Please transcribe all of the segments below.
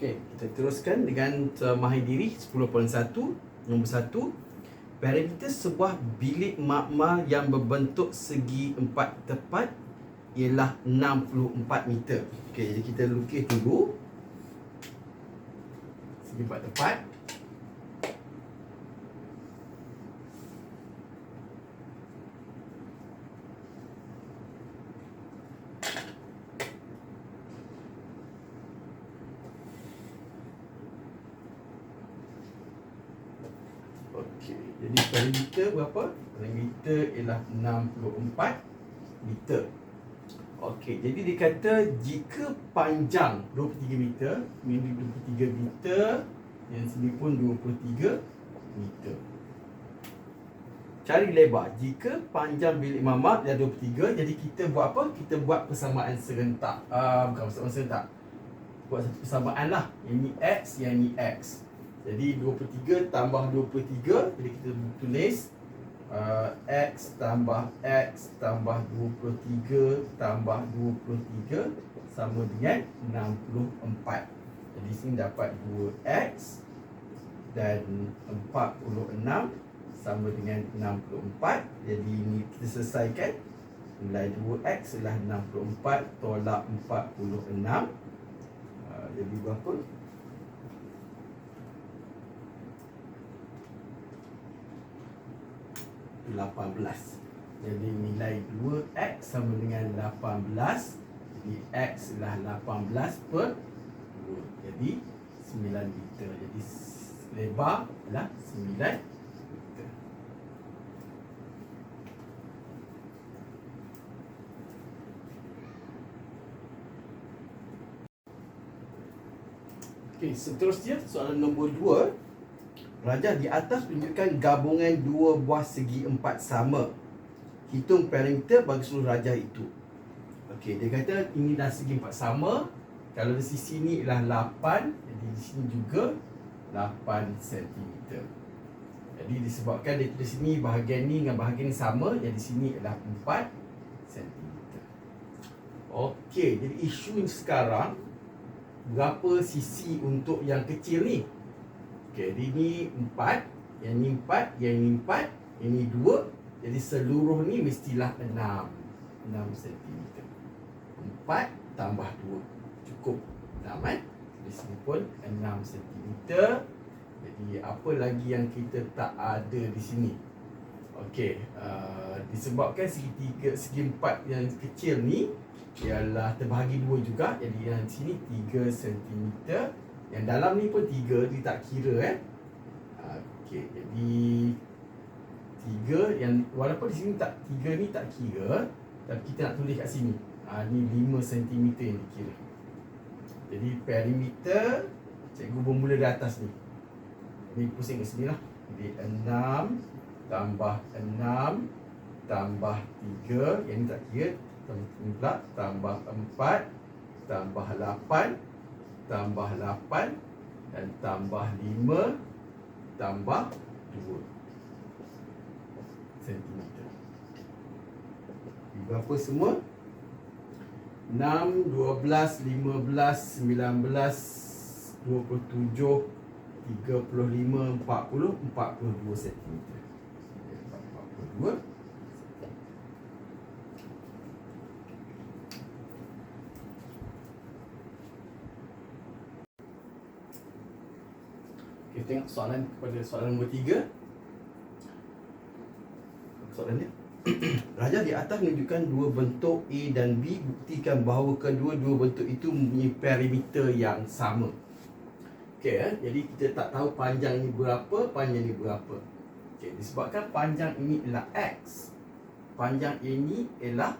Okey, kita teruskan dengan uh, Mahidiri 10.1 Nombor 1 Parameter sebuah bilik makmal yang berbentuk segi empat tepat ialah 64 meter. Okey, jadi kita lukis dulu. Segi empat tepat. Okey, jadi perimeter berapa? Perimeter ialah 64 meter. Okey, jadi dia kata jika panjang 23 meter, ini 23 meter, yang sini pun 23 meter. Cari lebar. Jika panjang bilik mamak dia 23, jadi kita buat apa? Kita buat persamaan serentak. Uh, bukan persamaan serentak. Buat satu persamaan lah. Yang ni X, yang ni X. Jadi 23 tambah 23 Jadi kita tulis uh, X tambah X tambah 23 tambah 23 Sama dengan 64 Jadi sini dapat 2X Dan 46 Sama dengan 64 Jadi ini kita selesaikan. Nilai 2X adalah 64 Tolak 46 uh, Jadi berapa? 18 Jadi nilai 2X sama dengan 18 Jadi X adalah 18 per 2 Jadi 9 meter Jadi lebar adalah 9 meter Okey, seterusnya soalan nombor 2 Rajah di atas tunjukkan gabungan dua buah segi empat sama. Hitung perimeter bagi seluruh rajah itu. Okey, dia kata ini dah segi empat sama. Kalau di sisi ni ialah 8, jadi di sini juga 8 cm. Jadi disebabkan di sini bahagian ni dengan bahagian ni sama, jadi di sini ialah 4 cm. Okey, jadi isu sekarang berapa sisi untuk yang kecil ni? Okey, jadi ni empat, yang ni empat, yang ni empat, yang ni dua. Jadi seluruh ni mestilah enam, enam sentimeter. Empat tambah dua cukup enam kan? Di sini pun enam sentimeter. Jadi apa lagi yang kita tak ada di sini? Okey, uh, disebabkan segi tiga, segi empat yang kecil ni ialah terbahagi dua juga. Jadi yang sini tiga sentimeter. Yang dalam ni pun tiga Dia tak kira eh. Okey Jadi Tiga yang Walaupun di sini tak Tiga ni tak kira Tapi kita nak tulis kat sini. Ha, Ni lima sentimeter yang dikira. Jadi perimeter Cikgu bermula dari atas ni. Ni pusing kat sini lah. Jadi enam Tambah enam Tambah tiga Yang ni tak kira. Tambah, tambah empat Tambah lapan tambah 8 dan tambah 5 tambah 2 cm. Berapa semua? 6, 12, 15, 19, 27, 35, 40, 42 cm. 42 Kita tengok soalan kepada soalan nombor tiga. Soalan ni Raja di atas menunjukkan dua bentuk A dan B. Buktikan bahawa kedua-dua bentuk itu mempunyai perimeter yang sama. Okey, eh? jadi kita tak tahu panjang ini berapa, panjang ini berapa. Okey, disebabkan panjang ini ialah X Panjang ini ialah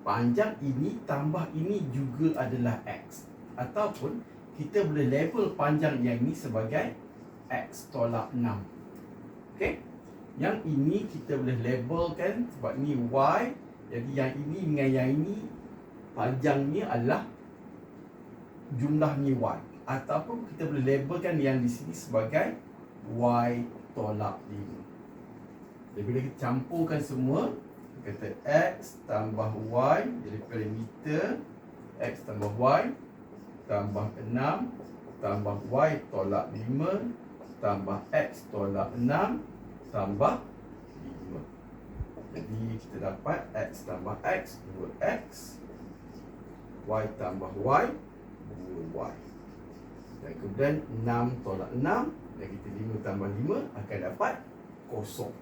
Panjang ini tambah ini juga adalah X. Ataupun kita boleh label panjang yang ini sebagai X tolak 6 Okay Yang ini kita boleh labelkan Sebab ni Y. Jadi yang ini dengan yang ini Panjangnya adalah Jumlah ni Y. Ataupun kita boleh labelkan yang di sini sebagai Y tolak 5 Jadi bila kita campurkan semua Kata X tambah Y Jadi perimeter. X tambah Y Tambah 6 tambah Y tolak 5 tambah X tolak 6 tambah 5 jadi kita dapat X tambah X 2X Y tambah Y 2Y dan kemudian 6 tolak 6 dan kita 5 tambah 5 akan dapat kosong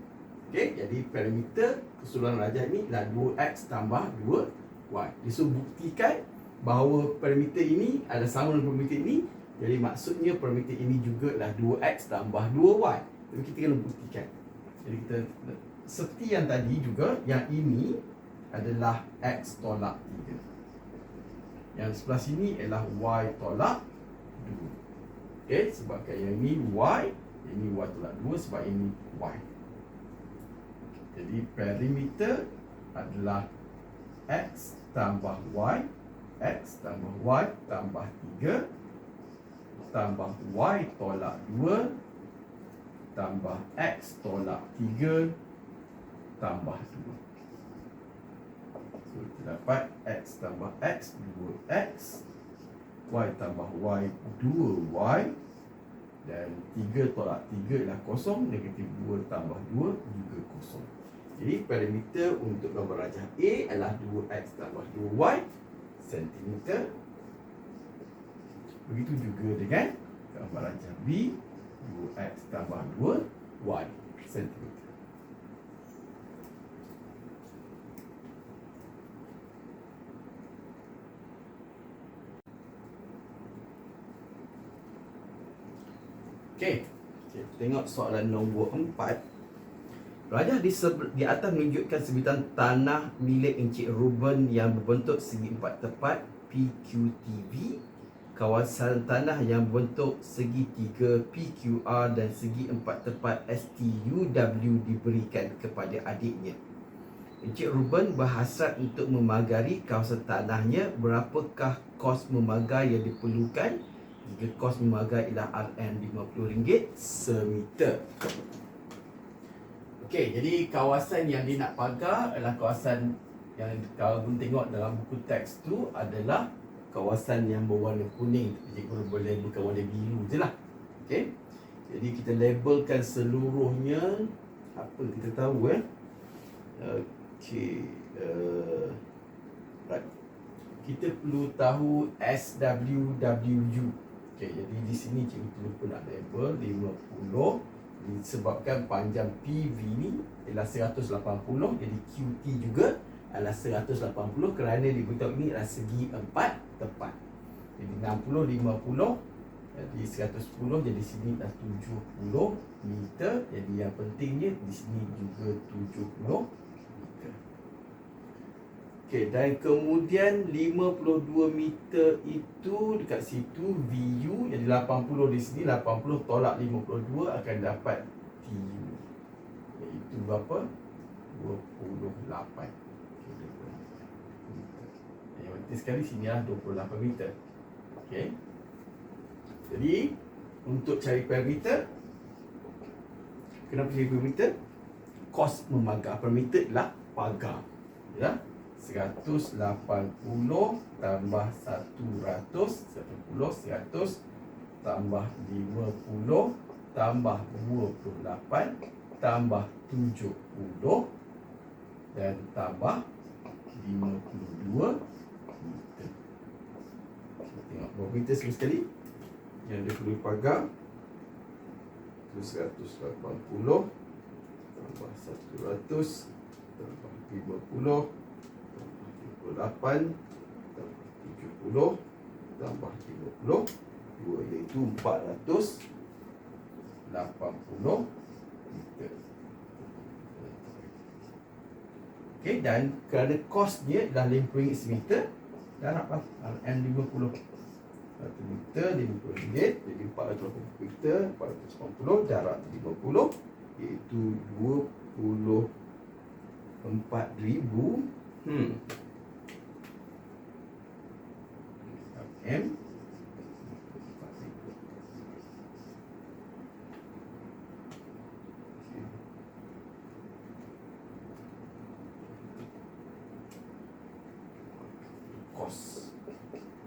Okey, jadi parameter keseluruhan rajah ni adalah 2x tambah 2y. Disuruh buktikan bahawa parameter ini adalah sama dengan parameter ini. Jadi maksudnya parameter ini juga adalah 2x tambah 2y. Jadi kita kena buktikan. Jadi kita seperti yang tadi juga, yang ini adalah x tolak 3. Yang sebelah sini adalah y tolak 2. Okey, sebabkan yang ini y, ini y tolak 2 sebab ini y. Jadi perimeter adalah X tambah Y X tambah Y tambah 3 Tambah Y tolak 2 Tambah X tolak 3 Tambah 2 So kita dapat X tambah X 2X Y tambah Y 2Y Dan 3 tolak 3 adalah kosong Negatif 2 tambah 2 juga kosong jadi parameter untuk gambar rajah A adalah 2x tambah 2y cm. Begitu juga dengan gambar rajah B 2x tambah 2y cm. Okey. Okay, tengok soalan nombor 4. Rajah di, di atas menunjukkan sebitan tanah milik Encik Ruben yang berbentuk segi empat tepat PQTV Kawasan tanah yang berbentuk segi tiga PQR dan segi empat tepat STUW diberikan kepada adiknya Encik Ruben berhasrat untuk memagari kawasan tanahnya Berapakah kos memagar yang diperlukan? Jika kos memagar ialah RM50 semeter Okey, jadi kawasan yang dia nak pagar adalah kawasan yang kalau pun tengok dalam buku teks tu adalah kawasan yang berwarna kuning. Jadi kita boleh bukan warna biru je lah. Okey. Jadi kita labelkan seluruhnya apa kita tahu eh. Okey. Uh, right. Kita perlu tahu SWWU. Okey, jadi di sini cikgu perlu pun nak label 50 disebabkan panjang PV ni ialah 180 jadi QT juga adalah 180 kerana diberitahu ini adalah segi empat tepat jadi 60 50 jadi 110 jadi sini dah 70 meter. Jadi yang pentingnya di sini juga 70 meter. Okey dan kemudian 52 meter itu dekat situ VU jadi 80 di sini 80 tolak 52 akan dapat TU iaitu berapa? 28 penting sekali sini lah 28 meter. Okey? Jadi untuk cari perimeter kenapa cari perimeter kos memagar perimeter adalah pagar. Ya? 180 tambah 100 10 100 tambah 50 tambah 28 tambah 70 dan tambah 52 meter. Berapa meter sekali yang dia perlu pagar. 180 tambah 100 tambah 50 28 70 tambah 50 2 iaitu 480 meter. Okey dan kerana kos dia dah RM50 semeter darablah RM50 1 meter RM50 jadi 480 meter 480 darab 50 iaitu 24,000 hmm. M kos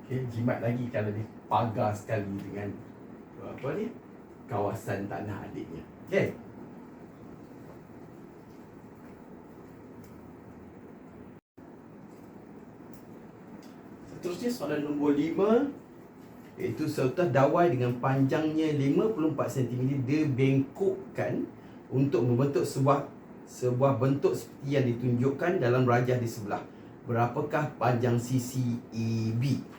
Okay, jimat lagi kalau dia pagar sekali dengan apa ni kawasan tanah adiknya. Okay. Seterusnya soalan nombor 5 Iaitu seutas dawai dengan panjangnya 54 cm Dia bengkokkan Untuk membentuk sebuah Sebuah bentuk seperti yang ditunjukkan dalam rajah di sebelah Berapakah panjang sisi okay.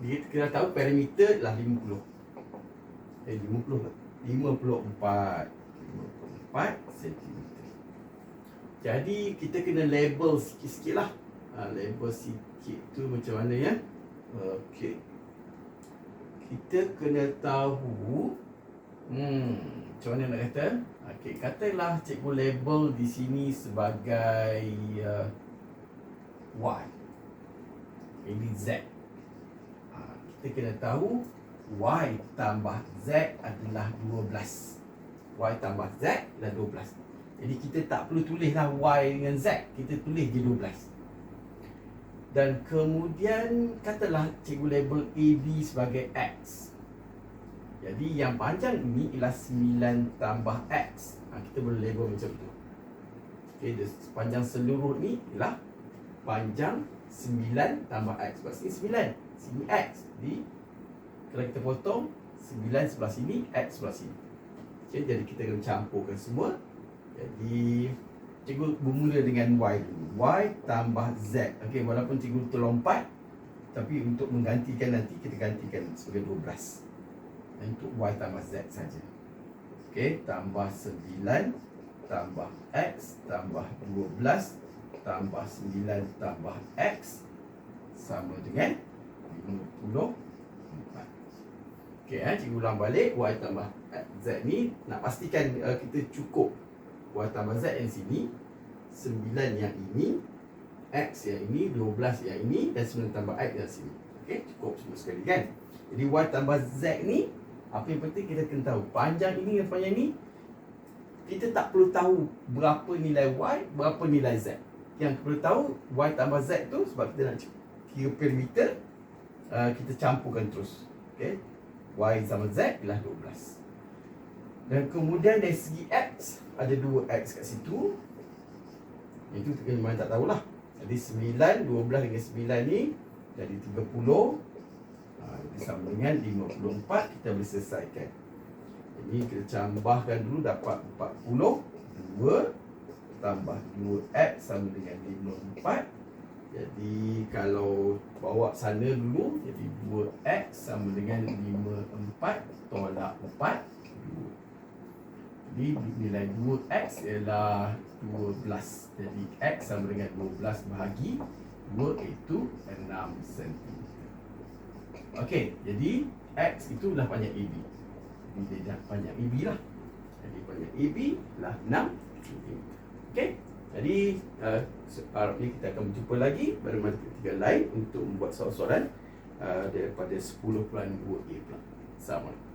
Dia kena tahu parameter lah 50 Eh 50 lah 54 54 cm Jadi kita kena label sikit-sikit lah ha, Label sikit tu macam mana ya Okey. Kita kena tahu hmm, macam mana nak kata? Okey, katalah cikgu label di sini sebagai uh, Y. Ini Z. Kita kena tahu Y tambah Z adalah 12. Y tambah Z adalah 12. Jadi kita tak perlu tulislah Y dengan Z. Kita tulis je 12 dan kemudian katalah cikgu label AB sebagai X jadi yang panjang ini ialah 9 tambah X ha, kita boleh label macam tu okay, panjang seluruh ni ialah panjang 9 tambah X sebab sini 9 sini X jadi kalau kita potong 9 sebelah sini X sebelah sini okay, jadi kita akan campurkan semua jadi cikgu bermula dengan Y dulu. Y tambah Z. Okey, walaupun cikgu terlompat tapi untuk menggantikan nanti kita gantikan sebagai 12. Dan untuk Y tambah Z saja. Okey, tambah 9 tambah X tambah 12 tambah 9 tambah X sama dengan 54. Okey, eh, cikgu ulang balik. Y tambah Z ni nak pastikan uh, kita cukup Y tambah Z yang sini 9 yang ini X yang ini 12 yang ini Dan 9 tambah X yang sini. Okey, cukup semua sekali kan? Jadi Y tambah Z ni Apa yang penting kita kena tahu. Panjang ini dan panjang ini Kita tak perlu tahu Berapa nilai Y Berapa nilai Z. Yang perlu tahu Y tambah Z tu Sebab kita nak kira perimeter uh, Kita campurkan terus. Okey Y sama Z ialah 12 dan kemudian dari segi X Ada 2X kat situ. Itu kita memang tak tahulah. Jadi 9, 12 dengan 9 ni Jadi 30 ha, Jadi sama dengan 54 Kita boleh selesaikan. Ini kita tambahkan dulu Dapat 40 2 Tambah 2X sama dengan 54 jadi kalau bawa sana dulu Jadi 2X sama dengan 54 Tolak 4 jadi nilai 2x ialah 12 Jadi x sama dengan 12 bahagi 2 itu 6 cm Okey, jadi x itu dah panjang AB Jadi dia dah panjang AB lah. Jadi panjang AB lah 6 cm Okey, jadi uh, Harap ni kita akan berjumpa lagi pada mata ketiga lain Untuk membuat soalan-soalan uh, Daripada 10.2A Assalamualaikum